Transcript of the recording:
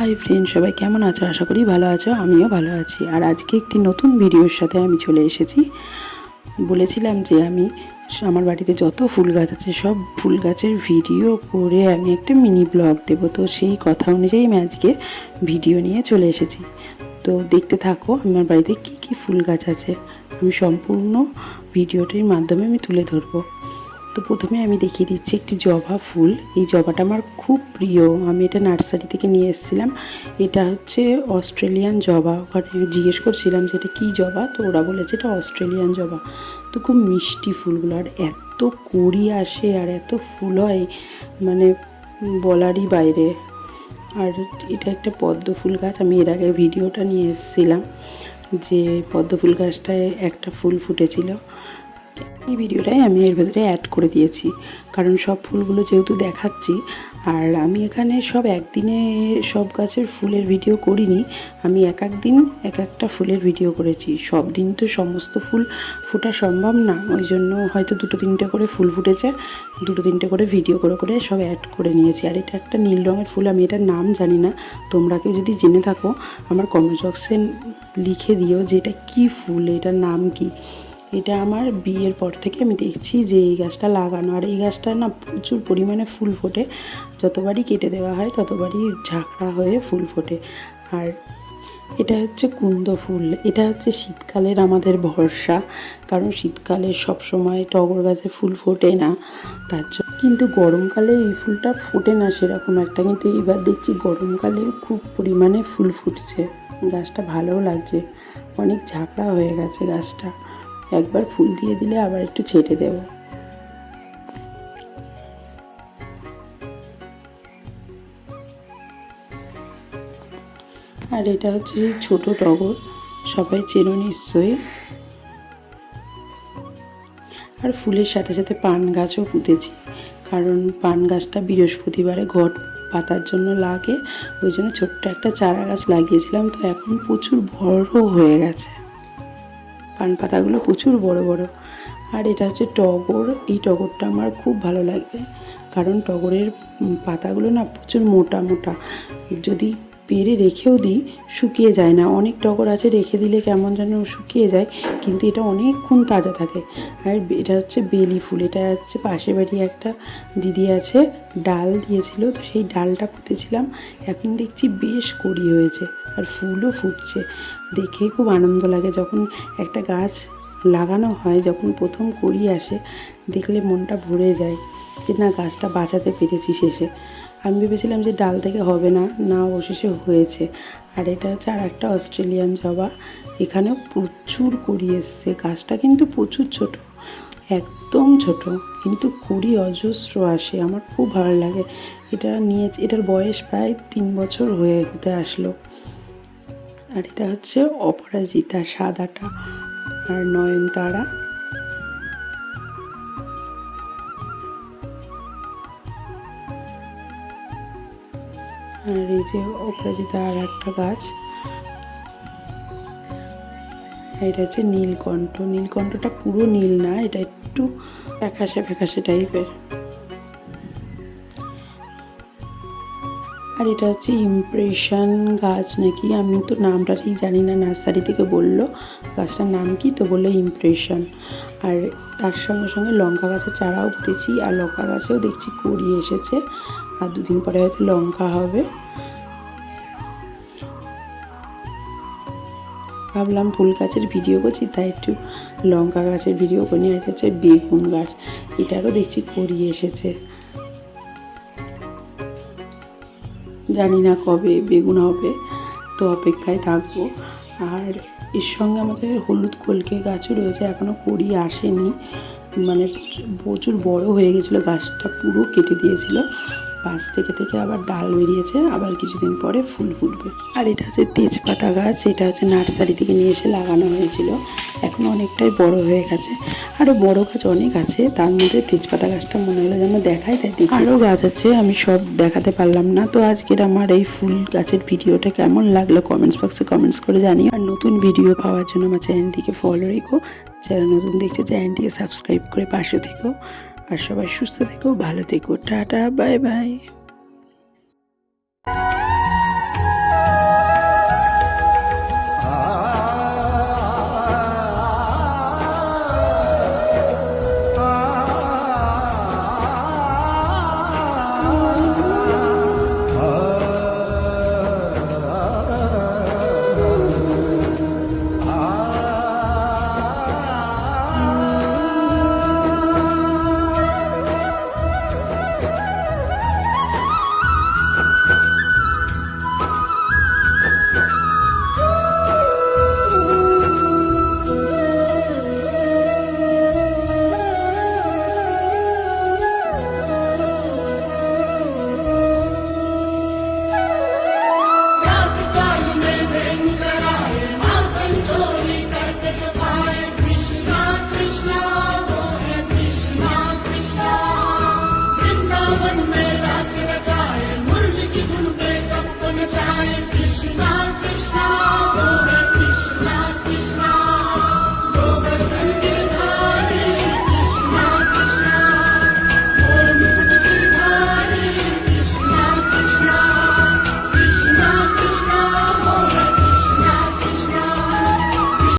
Hi friend সবাই কেমন আছো? আশা করি ভালো আছো, আমিও ভালো আছি। আর আজকে একটি নতুন ভিডিওর সাথে আমি চলে এসেছি। বলেছিলাম যে আমি আমার বাড়িতে যত ফুল গাছ আছে, সব ফুল গাছের ভিডিও করে আমি একটা মিনি ব্লগ দেবো। তো সেই কথা অনুযায়ী আমি আজকে ভিডিও নিয়ে চলে এসেছি। তো দেখতে থাকো, আমার বাড়িতে কী কী ফুল গাছ আছে। আমি সম্পূর্ণ ভিডিওটির মাধ্যমে আমি তুলে ধরবো। তো প্রথমে আমি দেখিয়ে দিচ্ছি একটি জবা ফুল। এই জবাটা আমার খুব প্রিয়। আমি এটা নার্সারি থেকে নিয়ে এসেছিলাম। এটা হচ্ছে অস্ট্রেলিয়ান জবা। ওখানে জিজ্ঞেস করছিলাম যে এটা কী জবা? তো ওরা বলেছে এটা অস্ট্রেলিয়ান জবা। তো খুব মিষ্টি ফুলগুলো। আর এত কড়ি আসে আর এত ফুল হয় মানে বলারই বাইরে। আর এটা একটা পদ্ম ফুল গাছ। আমি এর আগে ভিডিওটা নিয়ে এসেছিলাম যে পদ্ম ফুল গাছটায় একটা ফুল ফুটেছিল। এই ভিডিওটাই আমি এর ভেতরে অ্যাড করে দিয়েছি। কারণ সব ফুলগুলো যেহেতু দেখাচ্ছি, আর আমি এখানে সব একদিনে সব গাছের ফুলের ভিডিও করিনি। আমি এক এক দিন এক একটা ফুলের ভিডিও করেছি। সব দিন তো সমস্ত ফুল ফোটা সম্ভব না। ওই জন্য হয়তো দুটো তিনটে করে ফুল ফুটেছে, দুটো তিনটে করে ভিডিও করে করে সব অ্যাড করে নিয়েছি। আর এটা একটা নীল রঙের ফুল, আমি এটার নাম জানি না। তোমরা কেউ যদি জেনে থাকো, আমার কমেন্ট বক্সে লিখে দিও যে এটা কী ফুল, এটার নাম কী। এটা আমার বিয়ের পর থেকে আমি দেখছি যে এই গাছটা লাগানো। আর এই গাছটা না প্রচুর পরিমাণে ফুল ফোটে। যতবারই কেটে দেওয়া হয়, ততবারই ঝাঁকড়া হয়ে ফুল ফোটে। আর এটা হচ্ছে কুন্দ ফুল। এটা হচ্ছে শীতকালের আমাদের ভরসা। কারণ শীতকালে সব সময় টগর গাছে ফুল ফোটে না। তার জন্য কিন্তু গরমকালে এই ফুলটা ফোটে না সেরকম একটা। কিন্তু এবার দেখছি গরমকালে খুব পরিমাণে ফুল ফুটছে। গাছটা ভালোও লাগছে। অনেক ঝাঁকড়া হয়ে গেছে গাছটা। একবার ফুল দিয়ে দিলে আবার একটু ছেটে দেব। আর এটা হচ্ছে সেই ছোট টগর, সবাই চেনো নিশ্চয়ই। আর ফুলের সাথে সাথে পান গাছও পুঁতেছি, কারণ পান গাছটা বৃহস্পতিবারে ঘট পাতার জন্য লাগে, ওই জন্য ছোট্ট একটা চারা গাছ লাগিয়েছিলাম, তো এখন প্রচুর বড় হয়ে গেছে। পান পাতাগুলো প্রচুর বড় বড়। আর এটা হচ্ছে টগর। এই টগরটা আমার খুব ভালো লাগবে কারণ টগরের পাতাগুলো না প্রচুর মোটা মোটা। যদি পেরে রেখেও দিই, শুকিয়ে যায় না। অনেক টগর আছে, রেখে দিলে কেমন যেন শুকিয়ে যায়। কিন্তু এটা অনেকক্ষণ তাজা থাকে। আর এটা হচ্ছে বেলি ফুল। এটা হচ্ছে পাশে বাড়ি একটা দিদি আছে, ডাল দিয়েছিল। তো সেই ডালটা পুঁতেছিলাম। এখন দেখছি বেশ কড়ি হয়েছে। আর ফুলও ফুটছে। দেখে খুব আনন্দ লাগে। যখন একটা গাছ লাগানো হয়, যখন প্রথম কড়ি আসে, দেখলে মনটা ভরে যায় যে, না, গাছটা বাঁচাতে পেরেছি শেষে। আমি ভেবেছিলাম যে, ডাল থেকে হবে না। না, অবশেষে হয়েছে। আর এটা হচ্ছে আর একটা অস্ট্রেলিয়ান জবা। এখানেও প্রচুর কড়ি এসছে। গাছটা কিন্তু প্রচুর ছোট, একদম ছোট, কিন্তু কুড়ি অজস্র আসে। আমার খুব ভালো লাগে। এটা নিয়ে, এটার বয়স প্রায় তিন বছর হয়ে, হতে আসলো। আর এটা হচ্ছে অপরাজিতা সাদাটা আর নয়নতারা। আর এই যে অপরাজিতা আর একটা গাছ, এটা হচ্ছে নীলকণ্ঠ। নীলকণ্ঠটা পুরো নীল না, এটা একটু ফ্যাকাশে ফ্যাকাশে টাইপের আর এটা হচ্ছে ইমপ্রেশন গাছ নাকি? আমি তো নামটা ঠিক জানি না নার্সারি থেকে বলল। গাছটার নাম কি? তো বলল ইমপ্রেশন আর তার সঙ্গে সঙ্গে লঙ্কা গাছের চারাও পুঁতেছি আর লঙ্কা গাছেও দেখছি কড়ি এসেছে। আর দুদিন পরে হয়তো লঙ্কা হবে। ভাবলাম ফুল গাছের ভিডিও করছি, তাই একটু লঙ্কা গাছের ভিডিও করি, আর হচ্ছে বেগুন গাছ। এটারও দেখছি কড়ি এসেছে। জানি না কবে, বেগুন হবে, তো অপেক্ষায় থাকব। আর এর সঙ্গে আমাদের হলুদ কলকে গাছও রয়েছে এখনও কড়ি আসেনি। মানে প্রচুর বড় হয়ে গেছিল গাছটা, পুরো কেটে দিয়েছিল। পাশ থেকে থেকে আবার ডাল বেরিয়েছে, আবার কিছুদিন পরে ফুল ফুটবে। আর এটা হচ্ছে তেজপাতা গাছ, এটা হচ্ছে নার্সারি থেকে নিয়ে এসে লাগানো হয়েছিল। এখন অনেকটাই বড় হয়ে গেছে। আরও বড় গাছ অনেক আছে, তার মধ্যে তেজপাতা গাছটা মনে হলো যেন দেখায় তাই দেখি আরও গাছ আছে, আমি সব দেখাতে পারলাম না। তো আজকের আমার এই ফুল গাছের ভিডিওটা কেমন লাগল কমেন্টস বক্সে কমেন্টস করে জানিও। আর নতুন ভিডিও পাওয়ার জন্য আমার চ্যানেলটিকে ফলো রেখো। যারা নতুন দেখছ, চ্যানেলটিকে সাবস্ক্রাইব করে পাশে থেকো। আর সবাই সুস্থ থেকো, ভালো থেকো। Tata bye bye